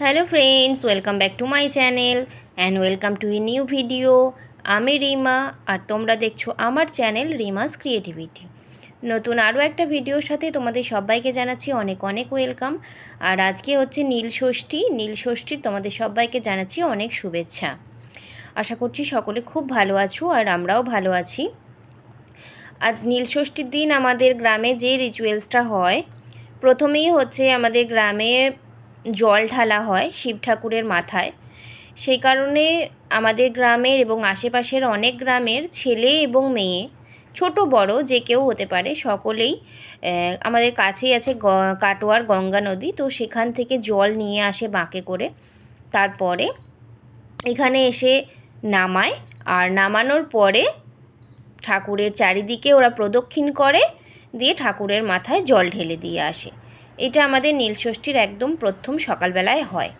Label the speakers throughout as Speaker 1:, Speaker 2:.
Speaker 1: Hello friends welcome back to my channel and welcome to a new video আমি রিমা আর তোমরা দেখছ আমার channel রিমাস creativity নতুন আরও একটা ভিডিওর সাথে তোমাদের সবাইকে জানাচ্ছি অনেক অনেক ওয়েলকাম আর আজকে হচ্ছে নীল ষষ্ঠী। নীল ষষ্ঠীর তোমাদের সবাইকে জানাচ্ছি অনেক শুভেচ্ছা। আশা করছি সকলে খুব ভালো আছো আর আমরাও ভালো আছি। আর নীল ষষ্ঠীর দিন আমাদের গ্রামে যে রিচুয়ালসটা হয়, প্রথমেই হচ্ছে আমাদের গ্রামে জল ঢালা হয় শিব ঠাকুরের মাথায়। সেই কারণে আমাদের গ্রামের এবং আশেপাশের অনেক গ্রামের ছেলে এবং মেয়ে, ছোট বড় যে কেউ হতে পারে, সকলেই আমাদের কাছেই আছে কাটোয়ার গঙ্গা নদী। তো সেখান থেকে জল নিয়ে আসে বাঁকে করে। তারপরে এখানে এসে নামায়। আর নামানোর পরে ঠাকুরের চারিদিকে ওরা প্রদক্ষিণ করে, দিয়ে ঠাকুরের মাথায় জল ঢেলে দিয়ে আসে। এটা আমাদের নীলষষ্ঠীর একদম প্রথম সকালবেলায় হয়।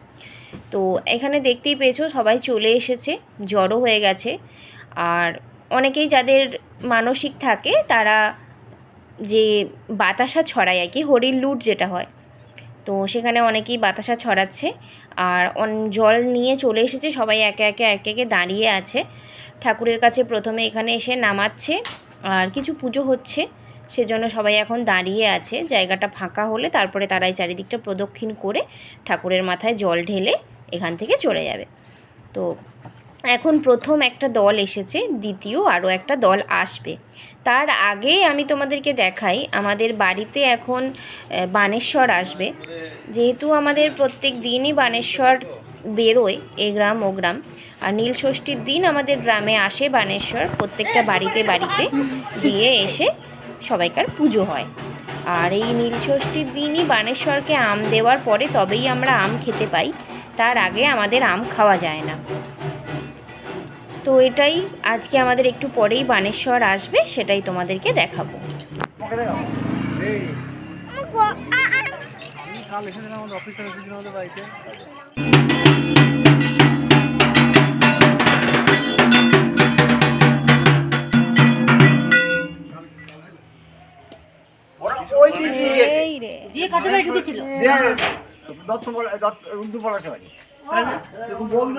Speaker 1: তো এখানে দেখতেই পেয়েছ সবাই চলে এসেছে, জড়ো হয়ে গেছে। আর অনেকেই যাদের মানসিক থাকে তারা যে বাতাসা ছড়ায় আর কি হরির লুট যেটা হয়। তো সেখানে অনেকেই বাতাসা ছড়াচ্ছে আর জল নিয়ে চলে এসেছে, সবাই একে একে একে একে দাঁড়িয়ে আছে। ঠাকুরের কাছে প্রথমে এখানে এসে নামাচ্ছে আর কিছু পুজো হচ্ছে। সেজন্য সবাই এখন দাঁড়িয়ে আছে। জায়গাটা ফাঁকা হলে তারপরে তারাই চারিদিকটা প্রদক্ষিণ করে ঠাকুরের মাথায় জল ঢেলে এখান থেকে চলে যাবে। তো এখন প্রথম একটা দল এসেছে, দ্বিতীয় আরও একটা দল আসবে। তার আগে আমি তোমাদেরকে দেখাই, আমাদের বাড়িতে এখন বানেশ্বর আসবে। যেহেতু আমাদের প্রত্যেক দিনই বানেশ্বর বেরোয়, এ গ্রাম ও গ্রাম। আর নীল ষষ্ঠীর দিন আমাদের গ্রামে আসে বানেশ্বর প্রত্যেকটা বাড়িতে বাড়িতে। দিয়ে এসে সবাইকার পুজো হয়। আর এই নীলষষ্ঠীর দিনই বানেশ্বরকে আম দেওয়ার পরে তবেই আমরা আম খেতে পাই তার আগে আমাদের আম খাওয়া যায় না। তো এটাই আজকে আমাদের একটু পরেই বানেশ্বর আসবে সেটাই তোমাদেরকে দেখাবো।
Speaker 2: বাড়িতে। দত্ত বলা দত্ত উর্দু পড়াশো বাড়ি বলল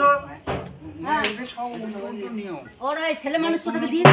Speaker 2: নিয়ম।
Speaker 3: ওরা ছেলে মানুষ দিয়ে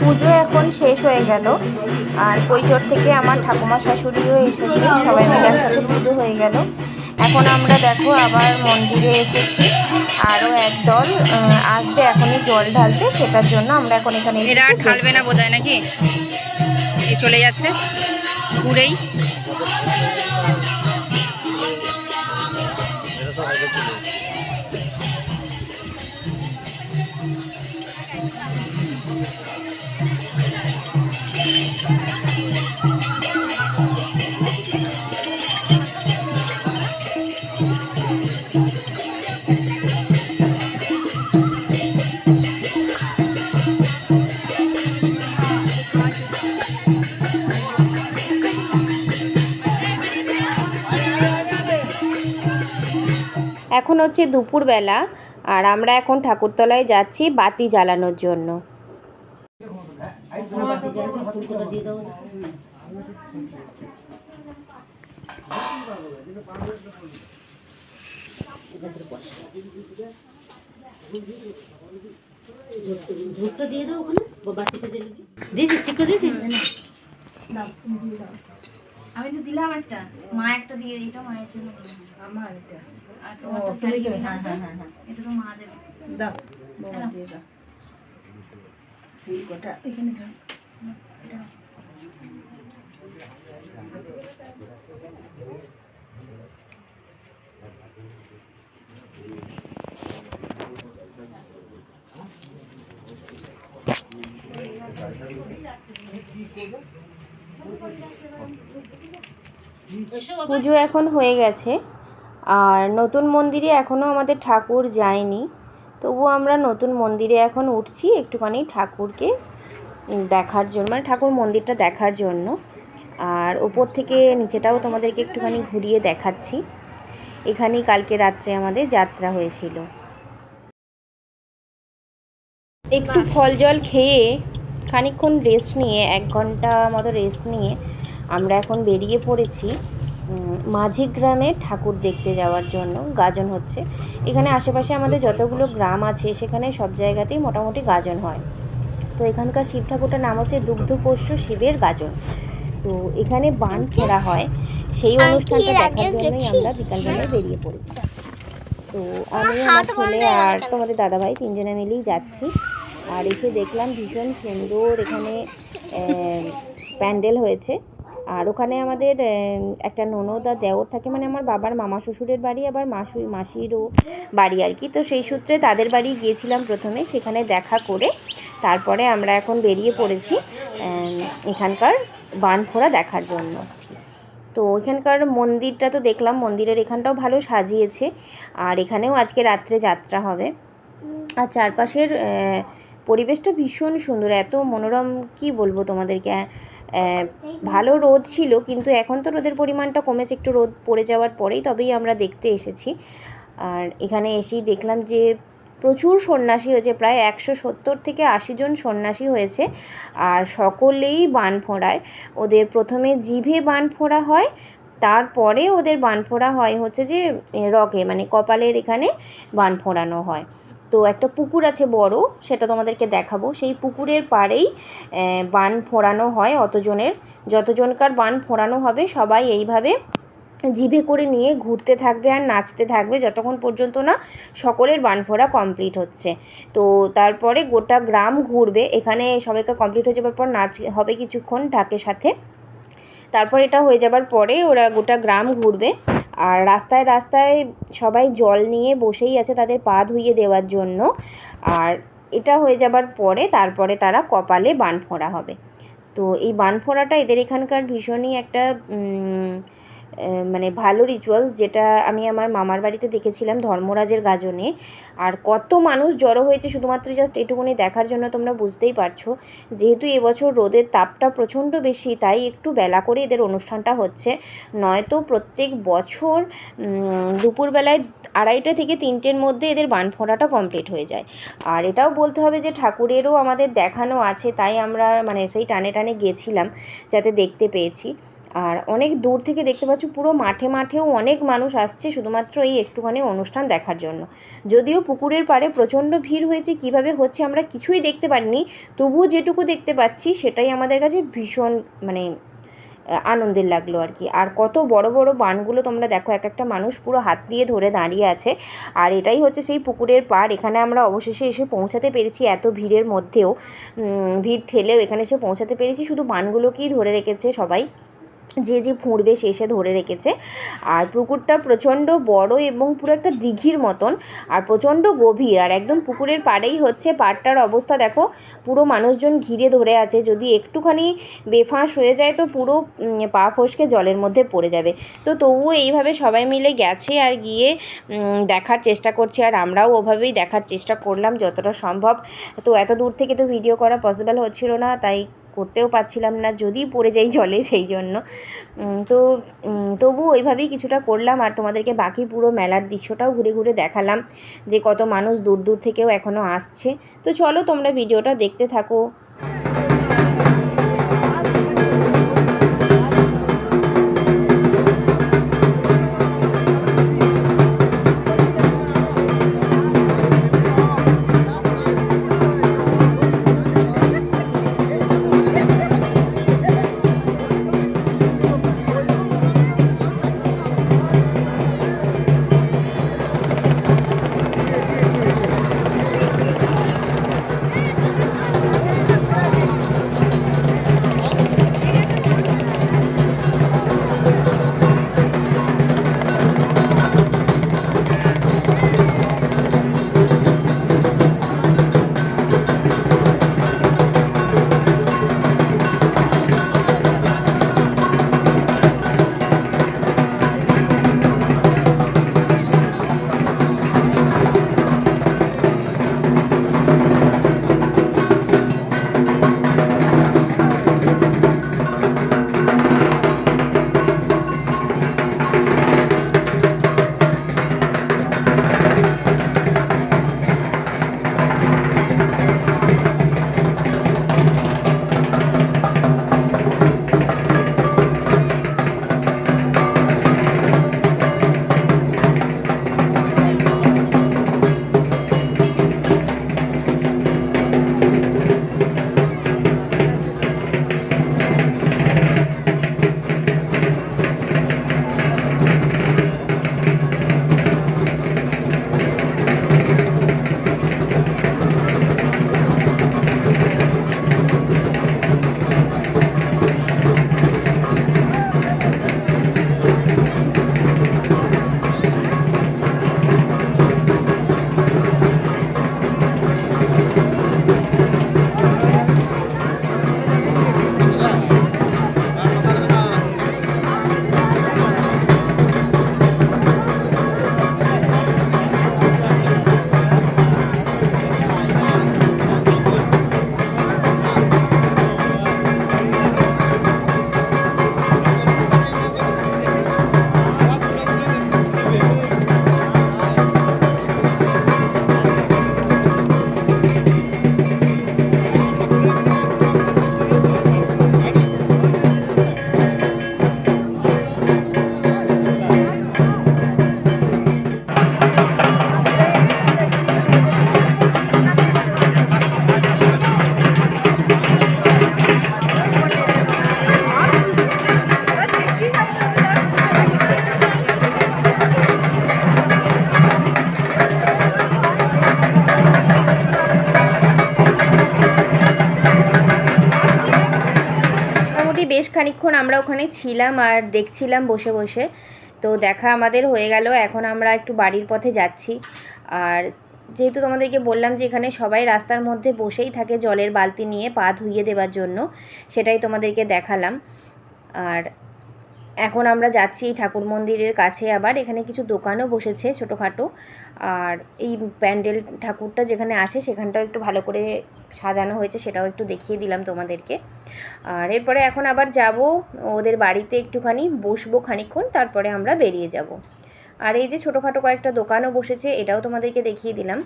Speaker 1: পুজো এখন শেষ হয়ে গেল। আর কৈচর থেকে আমার ঠাকুমা শাশুড়িও এসেছে। সবাই মিলে একসাথে পুজো হয়ে গেল। এখন আমরা দেখো আবার মন্দিরে এসেছি। আরও একদল আসবে এখনই জল ঢালতে। সেটার জন্য আমরা এখন এখানে
Speaker 4: এরা ঢালবে না বোধহয় নাকি? চলে যাচ্ছে। ঘুরেই
Speaker 1: হচ্ছে দুপুরবেলা আর আমরা এখন ঠাকুরতলায় যাচ্ছি বাতি জ্বালানোর জন্য।
Speaker 3: দিয়ে দাও ঝোঁকটা দিয়ে দাও ওখানে বাতিটা দিয়েছিস ঠিক দিয়েছিস?
Speaker 1: আমি তো দিলাম একটা। মা একটা দিয়ে এটা মায়ের জন্য
Speaker 5: আমার এটা হ্যাঁ হ্যাঁ হ্যাঁ
Speaker 1: এটা তো মা দেবে
Speaker 5: দাও। বৌমা দিয়ে দাও। ফুলকোটা এখানে দাও।
Speaker 1: পুজো এখন হয়ে গেছে। আর নতুন মন্দিরে এখনও আমাদের ঠাকুর যায়নি। তবু আমরা নতুন মন্দিরে এখন উঠছি একটুখানি ঠাকুরকে দেখার জন্য মানে ঠাকুর মন্দিরটা দেখার জন্য। আর ওপর থেকে নিচেটাও তোমাদেরকে একটুখানি ঘুরিয়ে দেখাচ্ছি। এখানেই কালকে রাত্রে আমাদের যাত্রা হয়েছিল। একটু ফল জল খেয়ে খানিকক্ষণ রেস্ট নিয়ে এক ঘণ্টা মতো রেস্ট নিয়ে আমরা এখন বেরিয়ে পড়েছি। মাঝি গ্রামে ঠাকুর দেখতে যাওয়ার জন্য গাজন হচ্ছে। এখানে আশেপাশে আমাদের যতগুলো গ্রাম আছে সেখানে সব জায়গাতেই মোটামুটি গাজন হয়। তো এখানকার শিব ঠাকুরটার নাম হচ্ছে দুগ্ধ দুগ্ধপোষ্য শিবের গাজন। তো এখানে বান ফোড়া হয়। সেই অনুষ্ঠানটা দেখার জন্যই আমরা বিকালবেলায় বেরিয়ে পড়ি। তো আমি আমার ছেলে আর তোমাদের দাদাভাই তিনজনে মিলেই যাচ্ছি। আর এসে দেখলাম ভীষণ সুন্দর এখানে প্যান্ডেল হয়েছে। আর ওখানে আমাদের একটা ননদ আর দেওর থাকে মানে আমার বাবার মামা শ্বশুরের বাড়ি, আবার মাসু, মাসিরও বাড়ি আর কি। তো সেই সূত্রে তাদের বাড়ি গিয়েছিলাম প্রথমে, সেখানে দেখা করে তারপরে আমরা এখন বেরিয়ে পড়েছি এখানকার বানফোড়া দেখার জন্য। তো এখানকার মন্দিরটা তো দেখলাম, মন্দিরের এখানটাও ভালো সাজিয়েছে, আর এখানেও আজকে রাত্রে যাত্রা হবে। আর চারপাশের পরিবেশটা ভীষণ সুন্দর, এত মনোরম, কি বলব তোমাদেরকে? ভালো রোদ ছিল, কিন্তু এখন তো রোদের পরিমাণটা কমেছে, একটু রোদ পড়ে যাওয়ার পরেই তবেই আমরা দেখতে এসেছি। আর এখানে এসেই দেখলাম যে প্রচুর সন্ন্যাসী হয়েছে, প্রায় একশো সত্তর থেকে আশি জন সন্ন্যাসী হয়েছে, আর সকলেই বান ফোড়ায় ওদের প্রথমে জিভে বান ফোড়া হয়, তারপরে ওদের বান ফোড়া হয় হচ্ছে যে রকে মানে কপালের এখানে বান ফোড়ানো হয়। তো একটা পুকুর আছে বড়, সেটা তোমাদেরকে দেখাবো। সেই পুকুরের পাড়েই বান ফোড়ানো হয় অতজনের। যতজনকার বান ফোড়ানো হবে, সবাই এইভাবে জিভে করে নিয়ে ঘুরতে থাকবে আর নাচতে থাকবে যতক্ষণ পর্যন্ত না সকলের বান ফোড়া কমপ্লিট হচ্ছে। তো তারপরে গোটা গ্রাম ঘুরবে। এখানে সবাইকার কমপ্লিট হয়ে যাবার পর নাচ হবে কিছুক্ষণ ঢাকের সাথে। তারপর এটা হয়ে যাবার পরে ওরা গোটা গ্রাম ঘুরবে। আর রাস্তায় রাস্তায় সবাই জল নিয়ে বসেই আছে তাদের পা ধুইয়ে দেওয়ার জন্য। আর এটা হয়ে যাবার পরে তারপরে তারা কপালে বান ফোড়া হবে। তো এই বান ফোড়াটা এদের এখানকার ভীষণই একটা মানে ভালো রিচুয়ালস যেটা আমি আমার মামার বাড়িতে দেখেছিলাম ধর্মরাজের গাজনে। আর কত মানুষ জড়ো হয়েছে শুধুমাত্র জাস্ট এটুকুনি দেখার জন্য তোমরা বুঝতেই পারছ। যেহেতু এবছর রোদের তাপটা প্রচণ্ড বেশি, তাই একটু বেলা করে এদের অনুষ্ঠানটা হচ্ছে। নয়তো প্রত্যেক বছর দুপুরবেলায় আড়াইটা থেকে তিনটের মধ্যে এদের বান ফোড়াটা কমপ্লিট হয়ে যায়। আর এটাও বলতে হবে যে ঠাকুরেরও আমাদের দেখানো আছে, তাই আমরা মানে সেই টানে টানে গেছিলাম, যাতে দেখতে পেয়েছি। আর অনেক দূর থেকে দেখতে পাচ্ছ পুরো মাঠে মাঠেও অনেক মানুষ আসছে শুধুমাত্র এই একটুখানি অনুষ্ঠান দেখার জন্য। যদিও পুকুরের পাড়ে প্রচণ্ড ভিড় হয়েছে, কীভাবে হচ্ছে আমরা কিছুই দেখতে পারিনি। তবুও যেটুকু দেখতে পাচ্ছি, সেটাই আমাদের কাছে ভীষণ মানে আনন্দের লাগল আর কি। আর কত বড় বড় বানগুলো তোমরা দেখো, এক একটা মানুষ পুরো হাত দিয়ে ধরে দাঁড়িয়ে আছে। আর এটাই হচ্ছে সেই পুকুরের পাড়, এখানে আমরা অবশেষে এসে পৌঁছাতে পেরেছি এত ভিড়ের মধ্যেও। ভিড় ঠেলেও এখানে এসে পৌঁছাতে পেরেছি, শুধু বানগুলোকেই ধরে রেখেছে সবাই। যে যে ফুঁড়বে সে সে ধরে রেখেছে। আর পুকুরটা প্রচণ্ড বড় এবং পুরো একটা দিঘির মতন আর প্রচণ্ড গভীর। আর একদম পুকুরের পাড়েই হচ্ছে পাড়টার অবস্থা। দেখো, পুরো মানুষজন ঘিরে ধরে আছে। যদি একটুখানি বেফাঁস হয়ে যায় তো পুরো পা ফসকে জলের মধ্যে পড়ে যাবে। তো তবুও এইভাবে সবাই মিলে গেছে আর গিয়ে দেখার চেষ্টা করছে। আর আমরাও ওভাবেই দেখার চেষ্টা করলাম যতটা সম্ভব। তো এত দূর থেকে তো ভিডিও করা পসিবল হচ্ছিল না। তাই করতেও পারছিলাম না, যদি পড়ে যাই জলে সেই জন্য। তো তবু ওইভাবেই কিছুটা করলাম আর তোমাদেরকে বাকি পুরো মেলার দৃশ্যটাও ঘুরে ঘুরে দেখালাম যে কত মানুষ দূর দূর থেকেও এখনও আসছে। তো চলো তোমরা ভিডিওটা দেখতে থাকো। খানিকক্ষণ আমরা ওখানে ছিলাম আর দেখছিলাম বসে বসে। তো দেখা আমাদের হয়ে গেল, এখন আমরা একটু বাড়ির পথে যাচ্ছি। আর যেহেতু তোমাদেরকে বললাম যে এখানে সবাই রাস্তার মধ্যে বসেই থাকে জলের বালতি নিয়ে পা ধুইয়ে দেওয়ার জন্য, সেটাই তোমাদেরকে দেখালাম। আর এখন আমরা যাচ্ছি ঠাকুর মন্দিরের কাছে আবার। এখানে কিছু দোকানও বসেছে ছোটোখাটো। আর এই প্যান্ডেল ঠাকুরটা যেখানে আছে সেখানটাও একটু ভালো করে সাজানো হয়েছে, সেটাও একটু দেখিয়ে দিলাম তোমাদেরকে। আর এরপরে এখন আবার যাব, ওদের বাড়িতে একটুখানি বসবো খানিকক্ষণ, তারপরে আমরা বেরিয়ে যাব। আর এই যে ছোটোখাটো কয়েকটা দোকানও বসেছে, এটাও তোমাদেরকে দেখিয়ে দিলাম।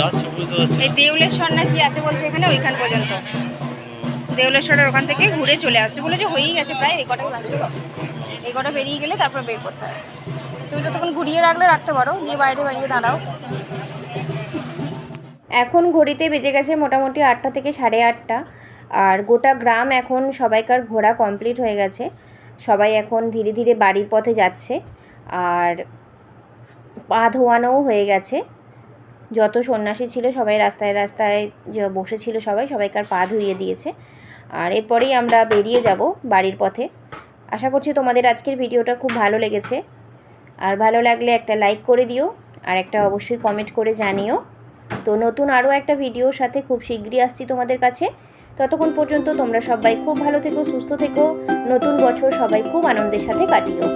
Speaker 6: যাচ্ছে বুঝতে পারছি
Speaker 4: এই দেউলেশ্বর না কি আছে বলছে এখানে? ওইখান পর্যন্ত। দেউলেশ্বরের ওখান থেকে ঘুরে চলে আসছে। বলে যে হয়েই গেছে প্রায়, এই কটাই বাকি এই কটা বেরিয়ে গেলে তারপর বের করতে হবে তুমি তো তখন ঘুরিয়ে রাখলে, রাখতে পারো। দিয়ে বাইরে বাইরে দাঁড়াও।
Speaker 1: এখন ঘড়িতে বেজে গেছে মোটামুটি আটটা থেকে সাড়ে আটটা। আর গোটা গ্রাম এখন সবাইকার ঘোরা কমপ্লিট হয়ে গেছে। সবাই এখন ধীরে ধীরে বাড়ির পথে যাচ্ছে। আর পা ধোয়ানোও হয়ে গেছে। যত সন্ন্যাসী ছিল সবাই রাস্তায় রাস্তায় বসেছিল সবাই, সবাইকার পা ধুইয়ে দিয়েছে। আর এরপরেই আমরা বেরিয়ে যাব বাড়ির পথে। আশা করছি তোমাদের আজকের ভিডিওটা খুব ভালো লেগেছে। আর ভালো লাগলে একটা লাইক করে দিও, আর একটা অবশ্যই কমেন্ট করে জানিও। তো নতুন আরও একটা ভিডিওর সাথে খুব শীঘ্রই আসছি তোমাদের কাছে। ততক্ষণ পর্যন্ত তোমরা সবাই খুব ভালো থেকো, সুস্থ থেকো। নতুন বছর সবাই খুব আনন্দের সাথে কাটিও।